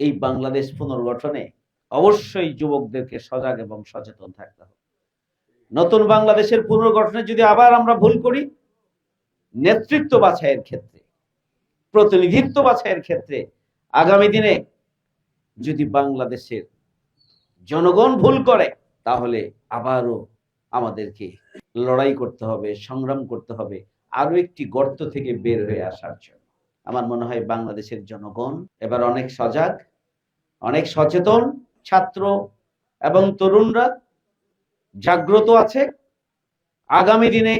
এই বাংলাদেশ পুনর্গঠনে অবশ্যই যুবকদেরকে সজাগ এবং সচেতন থাকতে হবে। নতুন বাংলাদেশের পুনর্গঠনে যদি আবার আমরা ভুল করি, নেতৃত্ব বাছাইয়ের ক্ষেত্রে, প্রতিনিধিত্ব বাছাইয়ের ক্ষেত্রে আগামী দিনে যদি বাংলাদেশের জনগণ ভুল করে, তাহলে আবারও আমাদেরকে লড়াই করতে হবে, সংগ্রাম করতে হবে আরও একটি গর্ত থেকে বের হয়ে আসার জন্য। আমার মনে হয় বাংলাদেশের জনগণ। এবার অনেক সজাগ, অনেক সচেতন ছাত্র এবং তরুণরা জাগ্রত আছে। আগামী দিনে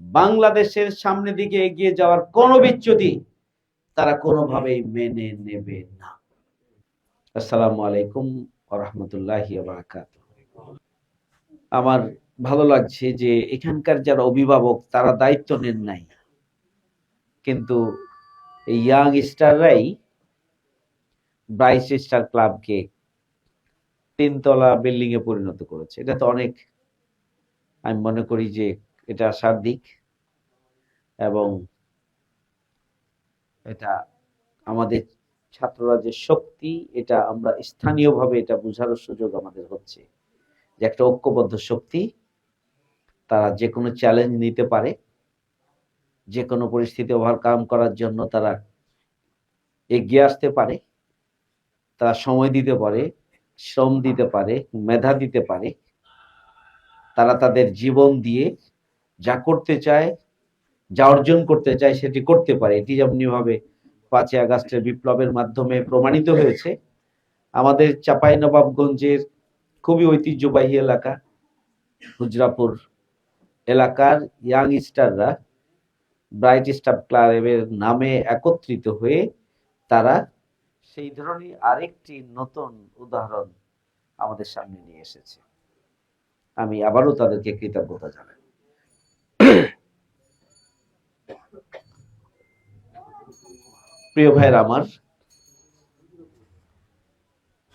বাংলাদেশের সামনের দিকে এগিয়ে যাওয়ার কোনো বিচ্যুতি তারা কোনোভাবেই মেনে নেবে না। আসসালামু আলাইকুম রহমতুল্লাহি আমার ভালো লাগছে যে এখানকার যারা অভিভাবক তারা দায়িত্ব নেন নাই। কিন্তু এই ইয়াং স্টাররাই ব্রাইস স্টার ক্লাবকে তিনতলা বিল্ডিং এ পরিণত করেছে। এটা তো অনেক, আমি মনে করি যে এটা সার্বিক এবং এটা আমাদের ছাত্ররা যে শক্তি, এটা আমরা স্থানীয়ভাবে এটা বোঝার সুযোগ আমাদের হচ্ছে যে একটা ঐক্যবদ্ধ শক্তি তারা যে কোনো চ্যালেঞ্জ নিতে পারে। যে কোনো পরিস্থিতি ওভারকাম করার জন্য তারা এগিয়ে আসতে পারে, তারা সময় দিতে পারে, শ্রম দিতে পারে, মেধা দিতে পারে। তারা তাদের জীবন দিয়ে যা করতে চায়, যা অর্জন করতে চায় সেটি করতে পারে। এটি যেমনিভাবে পাঁচই আগস্টের বিপ্লবের মাধ্যমে প্রমাণিত হয়েছে, আমাদের চাপাই নবাবগঞ্জের খুবই ঐতিহ্যবাহী এলাকা, হুজরাপুর এলাকার ইয়াং স্টাররা ব্রাইট স্টার ক্লাবের নামে একত্রিত হয়ে তারা সেই ধরনের আরেকটি নতুন উদাহরণ আমাদের সামনে নিয়ে এসেছে। আমি আবারও তাদেরকে কৃতজ্ঞতা জানাই। প্রিয় ভাইয়ের আমার,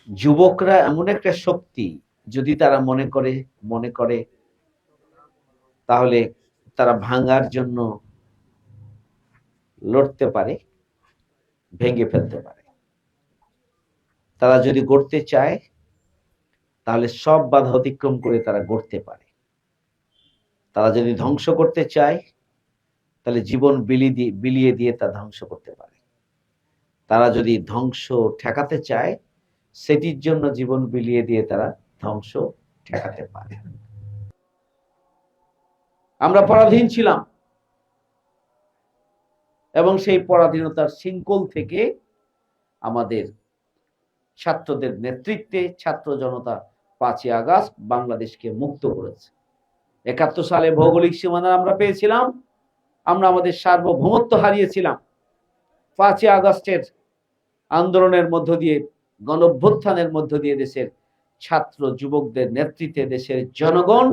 যুবকরা এমন একটা শক্তি যদি তারা মনে করে মনে করে, তাহলে তারা ভাঙার জন্য লড়তে পারে, ভেঙে ফেলতে পারে। তারা যদি গড়তে চায়, তাহলে সব বাধা অতিক্রম করে তারা গড়তে পারে। তারা যদি ধ্বংস করতে চায়, তাহলে জীবন বিলি দিয়ে বিলিয়ে দিয়ে তা ধ্বংস করতে পারে। তারা যদি ধ্বংস ঠেকাতে চায়, সেটির জন্য জীবন বিলিয়ে দিয়ে তারা ধ্বংস ঠেকাতে পারে। আমরা পরাধীন ছিলাম। এবং সেই পরাধীনতার শৃঙ্খল থেকে আমাদের ছাত্রদের নেতৃত্বে ছাত্র জনতা পাঁচই আগস্ট বাংলাদেশকে মুক্ত করেছে। একাত্তর সালে ভৌগোলিক সীমানা আমরা পেয়েছিলাম আমরা আমাদের সার্বভৌমত্ব হারিয়েছিলাম। পাঁচই আগস্টের আন্দোলনের মধ্য দিয়ে গণভ্যুত্থানের মধ্য দিয়ে দেশের ছাত্র যুবকদের নেতৃত্বে দেশের জনগণ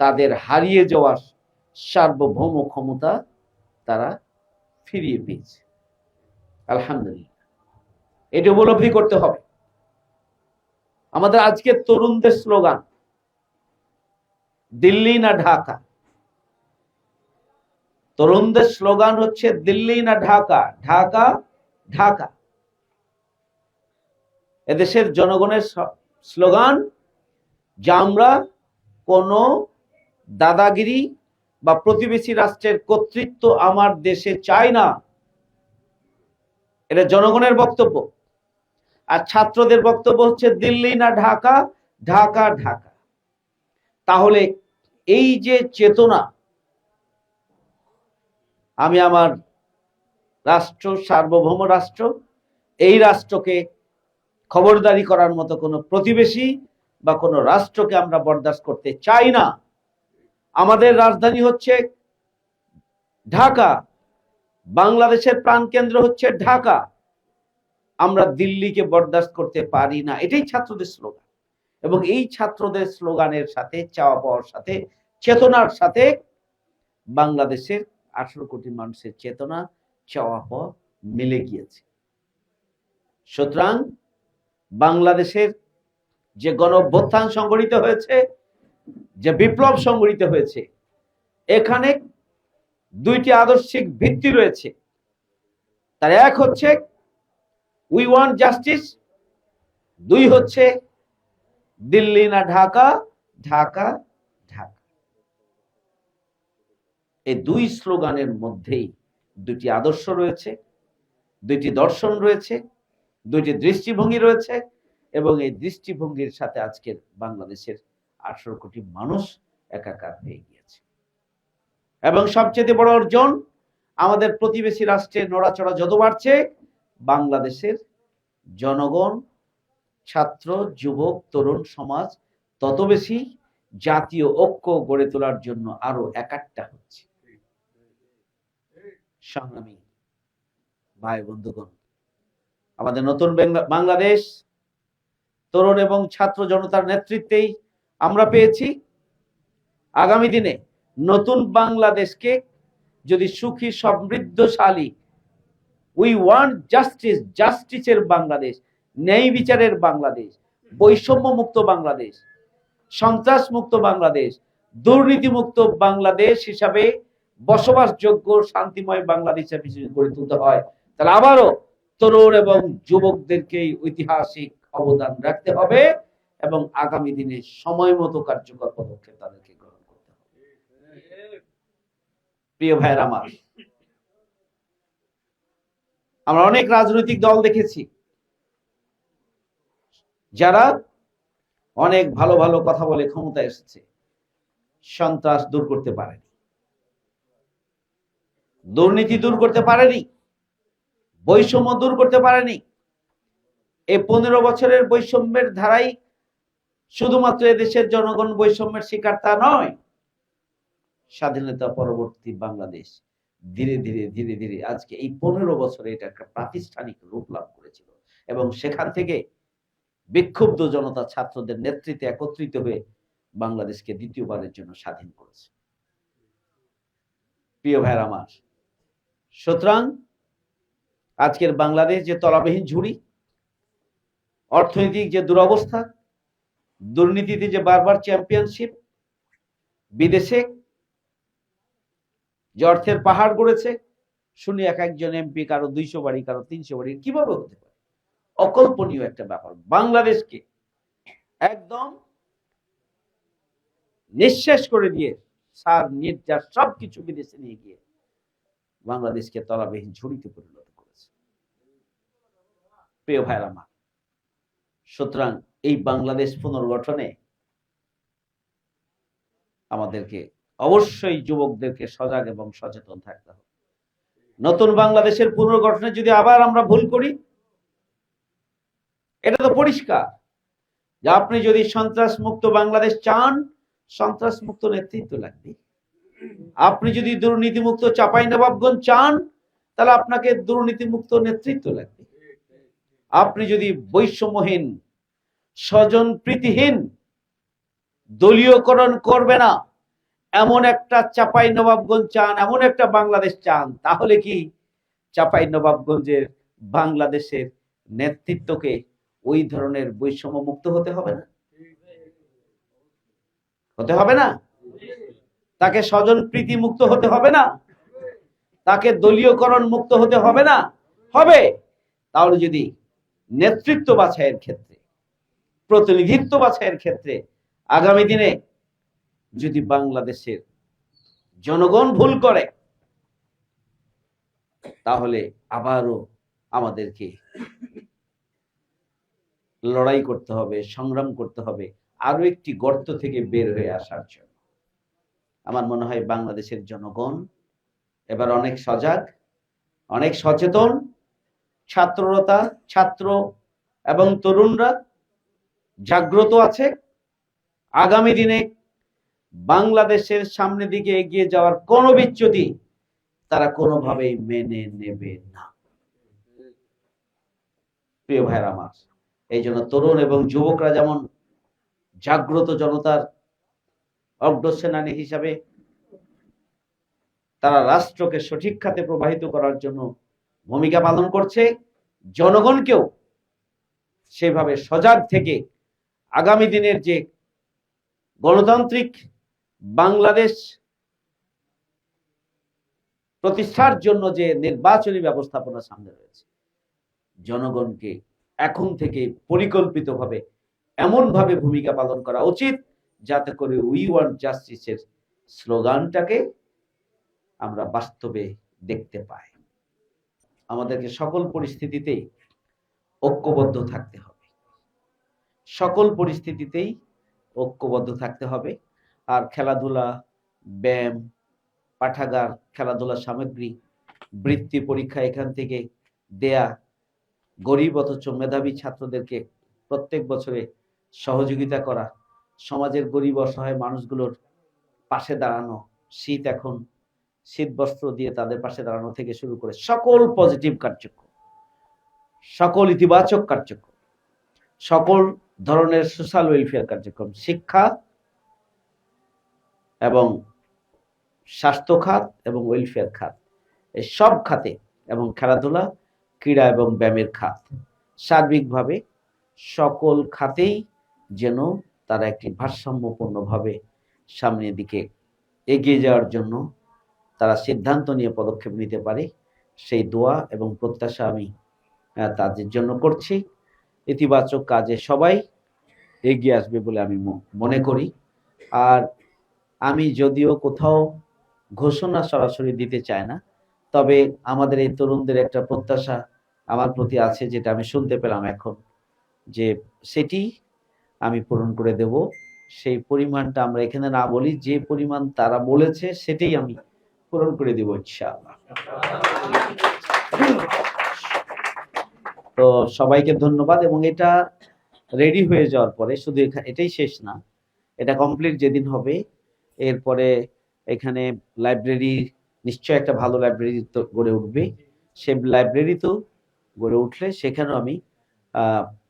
তাদের হারিয়ে যাওয়ার সার্বভৌম ক্ষমতা তারা ফিরিয়ে পেয়েছে। আলহামদুলিল্লাহ। এটা উপলব্ধি করতে হবে। আমাদের আজকের তরুণদের স্লোগান, দিল্লি না ঢাকা? তরুণদের স্লোগান হচ্ছে, দিল্লি না ঢাকা? ঢাকা ঢাকা। এদেশের জনগণের স্লোগান, যে আমরা কোন দাদাগিরি বা প্রতিবেশী রাষ্ট্রের কর্তৃত্ব আমার দেশে চাই না, এটা জনগণের বক্তব্য। আর ছাত্রদের বক্তব্য হচ্ছে দিল্লি না ঢাকা ঢাকা ঢাকা। তাহলে এই যে চেতনা, আমি আমার রাষ্ট্র, সার্বভৌম রাষ্ট্র, এই রাষ্ট্রকে খবরদারি করার মতো কোনো প্রতিবেশী বা কোনো রাষ্ট্রকে আমরা বরদাস্ত করতে চাই না। আমাদের রাজধানী হচ্ছে ঢাকা। বাংলাদেশের প্রাণকেন্দ্র হচ্ছে ঢাকা। আমরা দিল্লিকে বরদাস্ত করতে পারি না। এটাই ছাত্রদের স্লোগান। এবং এই ছাত্রদের স্লোগানের সাথে, চাওয়া পাওয়ার সাথে, চেতনার সাথে বাংলাদেশের আঠারো কোটি মানুষের চেতনা, চাওয়া পাওয়া মিলে গিয়েছে। সুতরাং বাংলাদেশের যে গণ সংগঠিত হয়েছে যে বিপ্লব সংগঠিত হয়েছে, এখানে দুইটি আদর্শিক ভিত্তি রয়েছে। তার এক হচ্ছে উই ওয়ান্ট জাস্টিস দুই হচ্ছে, দিল্লি না ঢাকা ঢাকা ঢাকা। এই দুই স্লোগানের মধ্যেই দুটি আদর্শ রয়েছে, দুইটি দর্শন রয়েছে, দুইটি দৃষ্টিভঙ্গি রয়েছে, এবং এই দৃষ্টিভঙ্গির সাথে আজকের বাংলাদেশের আঠারো কোটি মানুষ একাকার হয়ে গিয়েছে। এবং সবচেয়ে বড় অর্জন, আমাদের প্রতিবেশী রাষ্ট্রের নড়াচড়া যত বাড়ছে, বাংলাদেশের জনগণ, ছাত্র, যুবক, তরুণ সমাজ তত বেশি জাতীয় ঐক্য গড়ে তোলার জন্য আরও একাট্টা হচ্ছে। সংগ্রামী ভাই বন্ধুগণ, আমাদের নতুন বাংলাদেশ, তরুণ এবং ছাত্র জনতার নেতৃত্বেই আমরা পেয়েছি। আগামী দিনে নতুন বাংলাদেশকে যদি সুখী, সমৃদ্ধশালী উই ওয়ান্ট জাস্টিস জাস্টিসের বাংলাদেশ ন্যায় বিচারের বাংলাদেশ বৈষম্য মুক্ত বাংলাদেশ সন্ত্রাস মুক্ত বাংলাদেশ দুর্নীতি মুক্ত বাংলাদেশ হিসাবে বসবাসযোগ্য, শান্তিময় বাংলাদেশ গড়ে তুলতে হয়। তাহলে আবারও তরুণ এবং যুবকদেরকে ঐতিহাসিক অবদান রাখতে হবে। এবং আগামী দিনে সময় মতো কার্যকর পদক্ষেপ তাদেরকে গ্রহণ করতে হবে। প্রিয় ভাইয়ের আমার, আমরা অনেক রাজনৈতিক দল দেখেছি। যারা অনেক ভালো ভালো কথা বলে ক্ষমতা এসেছে, সন্ত্রাস দূর করতে পারেনি। দুর্নীতি দূর করতে পারেনি। বৈষম্য দূর করতে পারেনি। এই পনেরো বছরের বৈষম্যের ধারাই শুধুমাত্র এদেশের জনগণ বৈষম্যের শিকার তা নয়, স্বাধীনতা পরবর্তী বাংলাদেশ ধীরে ধীরে ধীরে ধীরে আজকে এই পনেরো বছরে এটা একটা প্রাতিষ্ঠানিক রূপ লাভ করেছিল এবং সেখান থেকে বিক্ষুব্ধ জনতা ছাত্রদের নেতৃত্বে একত্রিত হয়ে বাংলাদেশকে দ্বিতীয়বারের জন্য স্বাধীন করেছে। প্রিয় ভাইয়ের আমার, সুতরাং আজকের বাংলাদেশ যে তলাবিহীন ঝুড়ি, অর্থনৈতিক যে দুরবস্থা দুর্নীতিতে যে বারবার চ্যাম্পিয়নশিপ বিদেশে যে অর্থের পাহাড় গড়েছে, শুনি এক একজন এমপি কারও দুইশো বাড়ি, কারও তিনশো বাড়ি, কীভাবে হতে পারে? অকল্পনীয় একটা ব্যাপার। বাংলাদেশকে একদম নিঃশেষ করে দিয়ে সার নির্যাস সবকিছু বিদেশে নিয়ে গিয়ে বাংলাদেশকে তলাবিহীন ঝুড়িতে পরিণত করেছে। প্রিয় ভাইরা আমার সুতরাং এই বাংলাদেশ পুনর্গঠনে আমাদেরকে অবশ্যই যুবকদেরকে সজাগ এবং সচেতন থাকতে হবে। নতুন বাংলাদেশের পুনর্গঠনে যদি আবার আমরা ভুল করি, এটা তো পরিষ্কার যে আপনি যদি সন্ত্রাস মুক্ত বাংলাদেশ চান সন্ত্রাস মুক্ত নেতৃত্ব লাগবে। আপনি যদি দুর্নীতি মুক্ত চাপাই নবাবগঞ্জ চান, তাহলে আপনাকে দুর্নীতি মুক্ত নেতৃত্ব লাগবে। আপনি যদি বৈষম্যহীন, স্বজন প্রীতিহীন, দলীয়করণ করবে না, এমন একটা চাপাই নবাবগঞ্জ চান, এমন একটা বাংলাদেশ চান, তাহলে কি চাপাই নবাবগঞ্জের বাংলাদেশের নেতৃত্বকে ওই ধরনের বৈষম্য মুক্ত হতে হবে না? হতে হবে না? তাকে স্বজন প্রীতি মুক্ত হতে হবে না? তাকে দলীয়করণ মুক্ত হতে হবে না? হবে। তাহলে যদি নেতৃত্ব বাছাইয়ের ক্ষেত্রে, প্রতিনিধিত্ব বাছাইয়ের ক্ষেত্রে আগামী দিনে যদি বাংলাদেশের জনগণ ভুল করে, তাহলে আবারও আমাদেরকে লড়াই করতে হবে, সংগ্রাম করতে হবে আরও একটি গর্ত থেকে বের হয়ে আসার জন্য। আমার মনে হয় বাংলাদেশের জনগণ এবার অনেক সজাগ, অনেক সচেতন ছাত্রতা, ছাত্র এবং তরুণরা জাগ্রত আছে। আগামী দিনে বাংলাদেশের সামনের দিকে এগিয়ে যাওয়ার কোনো বিচ্যুতি তারা কোনোভাবেই মেনে নেবে না। প্রিয় ভাইরা আমার, এই জন্য তরুণ এবং যুবকরা যেমন জাগ্রত জনতার অগ্রসেনানী হিসাবে তারা রাষ্ট্রকে সঠিক খাতে প্রবাহিত করার জন্য ভূমিকা পালন করছে। জনগণকেও সেভাবে সজাগ থেকে আগামী দিনের যে গণতান্ত্রিক বাংলাদেশ প্রতিষ্ঠার জন্য যে নির্বাচনী ব্যবস্থাপনা সামনে রয়েছে, জনগণকে এখন থেকে পরিকল্পিতভাবে এমনভাবে ভূমিকা পালন করা উচিত যাতে করে উই ওয়ান্ট জাস্টিসের স্লোগানটাকে আমরা বাস্তবে দেখতে পাই। আমাদেরকে সকল পরিস্থিতিতেই ঐক্যবদ্ধ থাকতে হবে। সকল পরিস্থিতিতেই ঐক্যবদ্ধ থাকতে হবে। আর খেলাধুলা, ব্যায়াম, পাঠাগার, খেলাধুলা সামগ্রী, বৃত্তি পরীক্ষা এখান থেকে দেয়া গরিব অথচ মেধাবী ছাত্রদেরকে প্রত্যেক বছরে সহযোগিতা করা, সমাজের গরিব অসহায় মানুষগুলোর পাশে দাঁড়ানো, শীত এখন শীত বস্ত্র দিয়ে তাদের পাশে দাঁড়ানো থেকে শুরু করে সকল পজিটিভ কার্যক্রম, সকল ইতিবাচক কার্যক্রম, সকল ধরনের সোশ্যাল ওয়েলফেয়ার কার্যক্রম, শিক্ষা এবং স্বাস্থ্য খাত এবং ওয়েলফেয়ার খাত, এই সব খাতে এবং খেলাধুলা, ক্রীড়া এবং ব্যায়ামের খাত। সার্বিকভাবে সকল খাতেই যেন তারা একটি ভারসাম্যপূর্ণভাবে সামনের দিকে এগিয়ে যাওয়ার জন্য তারা সিদ্ধান্ত নিয়ে পদক্ষেপ নিতে পারে, সেই দোয়া এবং প্রত্যাশা আমি তাদের জন্য করছি। ইতিবাচক কাজে সবাই এগিয়ে আসবে বলে আমি মনে করি। আর আমি যদিও কোথাও ঘোষণা সরাসরি দিতে চাই না, তবে আমাদের এই তরুণদের একটা প্রত্যাশা আমার প্রতি আছে, যেটা আমি শুনতে পেলাম এখন, যে সেটি আমি পূরণ করে দেব। সেই পরিমাণটা আমরা এখানে না বলি, যে পরিমাণ তারা বলেছে সেটাই আমি পূরণ করে দেব, ইনশাআল্লাহ। তো সবাইকে ধন্যবাদ, এবং এটা রেডি হয়ে যাওয়ার পরে, শুধু এটাই শেষ না, এটা কমপ্লিট যেদিন হবে, এরপরে এখানে লাইব্রেরি নিশ্চয় একটা ভালো লাইব্রেরি তো গড়ে উঠবে। সে লাইব্রেরি তো গড়ে উঠলে সেখানেও আমি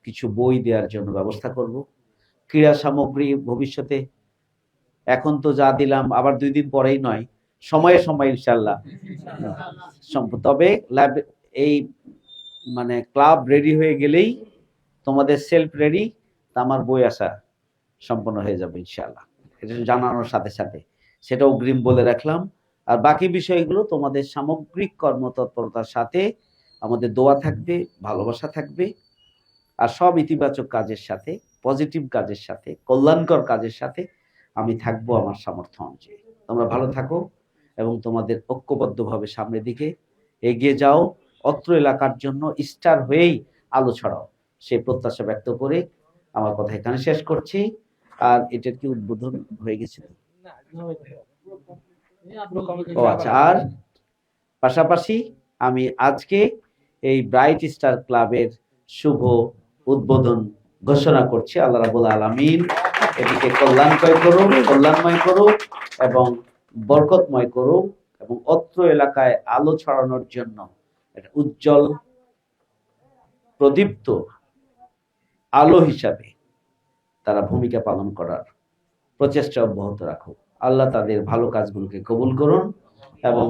কিছু বই দেওয়ার জন্য ব্যবস্থা করব। ক্রীড়া সামগ্রী ভবিষ্যতে, এখন তো যা দিলাম, আবার দুই দিন পরেই নয় সময়ে সময় ইনশাল্লাহ তবে এই মানে ক্লাব রেডি হয়ে গেলেই তোমাদের সেলফ রেডি আমার বই আসা সম্পন্ন হয়ে যাবে ইনশাল্লাহ এটা জানানোর সাথে সাথে। সেটা অগ্রিম বলে রাখলাম। আর বাকি বিষয়গুলো তোমাদের সামগ্রিক কর্মতৎপরতার সাথে আমাদের দোয়া থাকবে, ভালোবাসা থাকবে। আর সব ইতিবাচক কাজের সাথে পজিটিভ কাজের সাথে, কল্যাণকর কাজের সাথে আমি থাকব আমার সামর্থ্য অনুযায়ী। তোমরা ভালো থাকো। এবং তোমাদের ঐক্যবদ্ধভাবে সামনের দিকে এগিয়ে যাও। অত্র এলাকার জন্য স্টার হয়েই আলো ছড়াও। সেই প্রত্যাশা ব্যক্ত করে আমার কথা এখানে শেষ করছি। আর এটার কি উদ্বোধন হয়ে গেছে। ও আচ্ছা আর পাশাপাশি আমি আজকে এই ব্রাইট স্টার ক্লাবের শুভ উদ্বোধন ঘোষণা করছি। আল্লাহ রাবুল আলমিন এটিকে কল্যাণময় করুন কল্যাণময় করুক এবং বরকতময় করুক এবং অত্র এলাকায় আলো ছড়ানোর জন্য উজ্জ্বল, প্রদীপ্ত আলো হিসাবে তারা ভূমিকা পালন করার প্রচেষ্টা অব্যাহত রাখুক। আল্লাহ তাদের ভালো কাজগুলোকে কবুল করুন এবং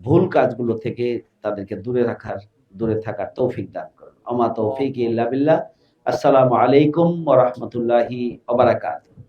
ভুল কাজগুলো থেকে তাদেরকে দূরে রাখার, দূরে থাকার তৌফিক দান করুন। আমা তৌফিক ইল্লা বিল্লাহ। আসসালামু আলাইকুম ওয়া রাহমাতুল্লাহি ওয়া বারাকাতুহু।